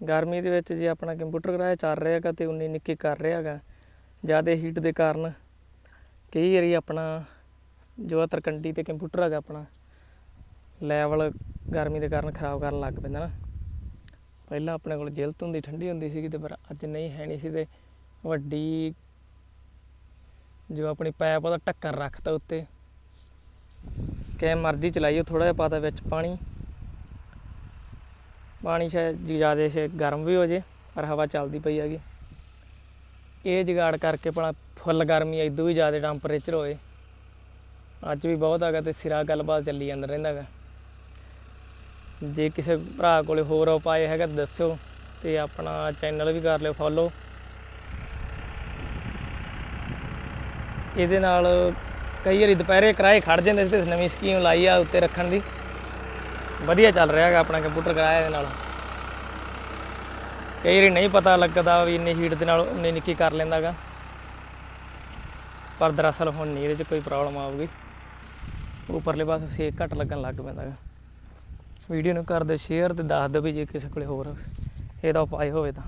ਗਰਮੀ ਦੇ ਵਿੱਚ ਜੇ ਆਪਣਾ ਕੰਪਿਊਟਰ ਕਰਾਇਆ ਚੱਲ ਰਿਹਾ ਹੈਗਾ ਤੇ ਉਨੀ ਨਿੱਕੀ ਕਰ ਰਿਹਾ ਹੈਗਾ, ਜ਼ਿਆਦਾ ਹੀਟ ਦੇ ਕਾਰਨ ਕਈ ਵਾਰੀ ਆਪਣਾ ਜੋ ਤਰਕੰਡੀ ਤੇ ਕੰਪਿਊਟਰ ਹੈਗਾ ਆਪਣਾ ਲੈਵਲ ਗਰਮੀ ਦੇ ਕਾਰਨ ਖਰਾਬ ਕਰਨ ਲੱਗ ਪੈਂਦਾ ਨਾ। ਪਹਿਲਾਂ ਆਪਣੇ ਕੋਲ ਜਿਲਤ ਹੁੰਦੀ, ਠੰਡੀ ਹੁੰਦੀ ਸੀਗੀ ਤੇ ਪਰ ਅੱਜ ਨਹੀਂ, ਹੈ ਨਹੀਂ ਸੀ ਤੇ ਵੱਡੀ ਜੋ ਆਪਣੀ ਪੈਪ ਉਹਦਾ ਢੱਕਣ ਰੱਖਤਾ ਉੱਤੇ। ਕਿ ਮਰਜ਼ੀ ਚਲਾਈਓ ਥੋੜਾ ਜਿਹਾ ਪਾਤਾ ਵਿੱਚ ਪਾਣੀ। ਪਾਣੀ ਸ਼ਾਇਦ ਜ਼ਿਆਦਾ ਸ਼ੇ ਗਰਮ ਵੀ ਹੋ ਜੇ, ਪਰ ਹਵਾ ਚੱਲਦੀ ਪਈ ਹੈਗੀ। ਇਹ ਜਗਾੜ ਕਰਕੇ ਭਲਾ ਫੁੱਲ ਗਰਮੀ ਇਦੋਂ ਵੀ ਜ਼ਿਆਦਾ ਟੈਂਪਰੇਚਰ ਹੋਏ। ਅੱਜ ਵੀ ਬਹੁਤ ਹੈਗਾ ਤੇ ਸਿਰਾ ਗੱਲਬਾਤ ਚੱਲੀ ਜਾਂਦਾ ਰਹਿੰਦਾ ਹੈਗਾ। ਜੇ ਕਿਸੇ ਭਰਾ ਕੋਲੇ ਹੋਰ ਉਪਾਅ ਹੈਗਾ ਦੱਸਿਓ ਤੇ ਆਪਣਾ ਚੈਨਲ ਵੀ ਕਰ ਲਿਓ ਫੋਲੋ ਇਹਦੇ ਨਾਲ ਕਈ ਵਾਰੀ ਦੁਪਹਿਰੇ ਕਿਰਾਏ ਖੜ ਜਾਂਦੇ ਸੀ ਤੇ ਨਵੀਂ ਸਕੀਮ ਲਾਈ ਆ ਉੱਤੇ ਰੱਖਣ ਦੀ। ਵਧੀਆ ਚੱਲ ਰਿਹਾ ਹੈਗਾ ਆਪਣਾ ਕੰਪਿਊਟਰ ਕਰਾਇਆ ਇਹਦੇ ਨਾਲ। ਕਈ ਵਾਰੀ ਨਹੀਂ ਪਤਾ ਲੱਗਦਾ ਵੀ ਇੰਨੀ ਹੀਟ ਦੇ ਨਾਲ ਉਨੀ ਨਿੱਕੀ ਕਰ ਲੈਂਦਾਗਾ। ਪਰ ਦਰਅਸਲ ਹੁਣ ਨਹੀਂ, ਇਹਦੇ 'ਚ ਕੋਈ ਪ੍ਰੋਬਲਮ ਆਊਗੀ। ਉੱਪਰਲੇ ਪਾਸੇ ਸੇਕ ਘੱਟ ਲੱਗਣ ਲੱਗ ਪੈਂਦਾਗਾ। ਵੀਡੀਓ ਨੂੰ ਕਰ ਦਿਓ ਸ਼ੇਅਰ ਤੇ ਦੱਸ ਦਿਓ ਵੀ ਜੇ ਕਿਸੇ ਕੋਲੇ ਹੋਰ ਇਹਦਾ ਉਪਾਅ ਹੋਵੇ ਤਾਂ।